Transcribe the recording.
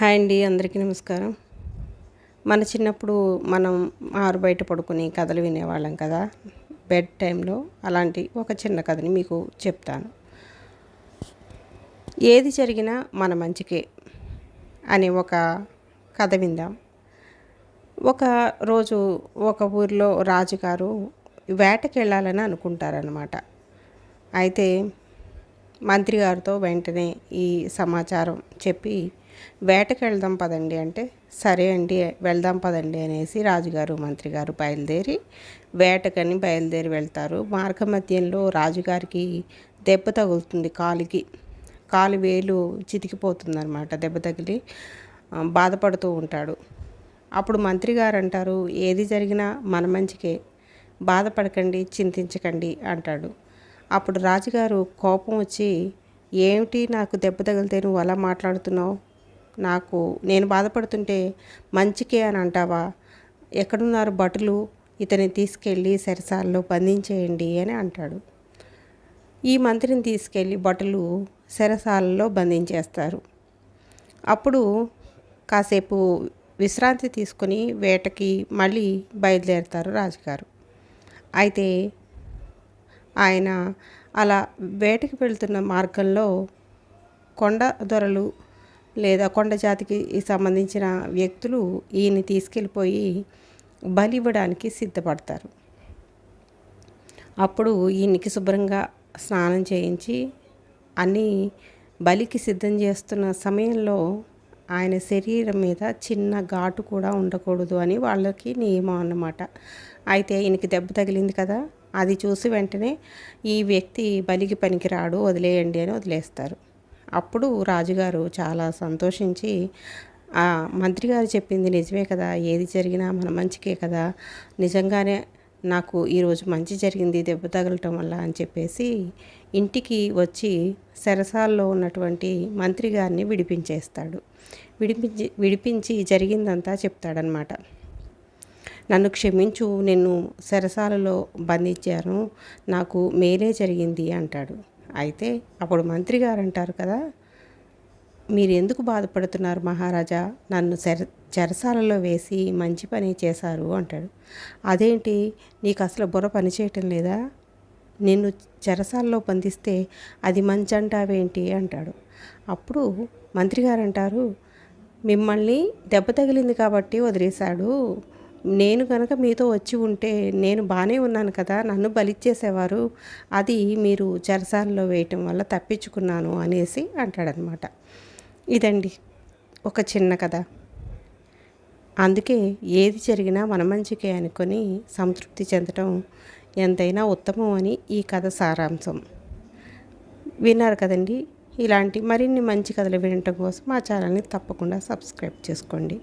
Hi అండి అందరికీ నమస్కారం. మన చిన్నప్పుడు మనం ఆరు బయట పడుకుని కథలు వినేవాళ్ళం కదా. బెడ్ టైంలో అలాంటి ఒక చిన్న కథని మీకు చెప్తాను. ఏది జరిగినా మన మంచికే అనే ఒక కథ విందాం. ఒక రోజు ఒక ఊరిలో రాజుగారు వేటకి వెళ్ళాలని అనుకుంటారనమాట అయితే మంత్రి గారితో వెంటనే ఈ సమాచారం చెప్పి వేటకి వెళ్దాం పదండి అంటే సరే అండి వెళ్దాం పదండి అనేసి రాజుగారు మంత్రి గారు బయలుదేరి వేటకని బయలుదేరి వెళ్తారు. మార్గమధ్యంలో రాజుగారికి దెబ్బ తగులుతుంది కాలికి. కాలు వేలు చితికిపోతుందన్నమాట దెబ్బ తగిలి బాధపడుతూ ఉంటాడు. అప్పుడు మంత్రి గారు అంటారు ఏది జరిగినా మన మంచికే బాధపడకండి చింతించకండి అంటాడు. అప్పుడు రాజుగారు కోపం వచ్చి ఏమిటి నాకు దెబ్బ తగిలితే నువ్వు అలా మాట్లాడుతున్నావు? నాకు నేను బాధపడుతుంటే మంచికే అని అంటావా? ఎక్కడున్నారు భటులు? ఇతని తీసుకెళ్ళి సెరసాల్లో బంధించేయండి అని అంటాడు. ఈ మంత్రిని తీసుకెళ్ళి భటులు సెరసాలలో బంధించేస్తారు. అప్పుడు కాసేపు విశ్రాంతి తీసుకుని వేటకి మళ్ళీ బయలుదేరుతారు రాజుగారు. అయితే ఆయన అలా వేటకి వెళ్తున్న మార్గంలో కొండ దొరలు లేదా కొండ జాతికి సంబంధించిన వ్యక్తులు ఈయన్ని తీసుకెళ్ళిపోయి బలి ఇవ్వడానికి సిద్ధపడతారు. అప్పుడు ఈయనకి శుభ్రంగా స్నానం చేయించి అన్నీ బలికి సిద్ధం చేస్తున్న సమయంలో ఆయన శరీరం మీద చిన్న ఘాటు కూడా ఉండకూడదు అని వాళ్ళకి నియమం అన్నమాట. అయితే ఈయనకి దెబ్బ తగిలింది కదా అది చూసి వెంటనే ఈ వ్యక్తి బలికి పనికిరాడు వదిలేయండి అని వదిలేస్తారు. అప్పుడు రాజుగారు చాలా సంతోషించి ఆ మంత్రి గారు చెప్పింది నిజమే కదా ఏది జరిగినా మన మంచికే కదా నిజంగానే నాకు ఈరోజు మంచి జరిగింది దెబ్బ తగలటం వల్ల అని చెప్పేసి ఇంటికి వచ్చి సెరసాల్లో ఉన్నటువంటి మంత్రి గారిని విడిపించేస్తాడు. విడిపించి విడిపించి జరిగిందంతా చెప్తాడనమాట నన్ను క్షమించు నిన్ను సెరసాలలో బంధించాను నాకు మేలే జరిగింది అంటాడు. అయితే అప్పుడు మంత్రి గారు అంటారు కదా మీరు ఎందుకు బాధపడుతున్నారు మహారాజా? నన్ను చెర చెరసాలలో వేసి మంచి పని చేశారు అంటాడు. అదేంటి? నీకు అసలు బుర్ర పని చేయటం లేదా? నిన్ను చెరసాలలో బంధిస్తే అది మంచి అంటావేంటి అంటాడు. అప్పుడు మంత్రి గారు అంటారు మిమ్మల్ని దెబ్బ తగిలింది కాబట్టి వదిలేశాడు. నేను కనుక మీతో వచ్చి ఉంటే నేను బాగానే ఉన్నాను కదా నన్ను బలిచ్చేసేవారు అది మీరు చెరసాలలో వేయటం వల్ల తప్పించుకున్నాను అనేసి అంటాడనమాట ఇదండి ఒక చిన్న కథ. అందుకే ఏది జరిగినా మన మంచికే అనుకొని సంతృప్తి చెందటం ఎంతైనా ఉత్తమం అని ఈ కథ సారాంశం. విన్నారు కదండి? ఇలాంటి మరిన్ని మంచి కథలు వినటం కోసం మా ఛానల్ని తప్పకుండా సబ్స్క్రైబ్ చేసుకోండి.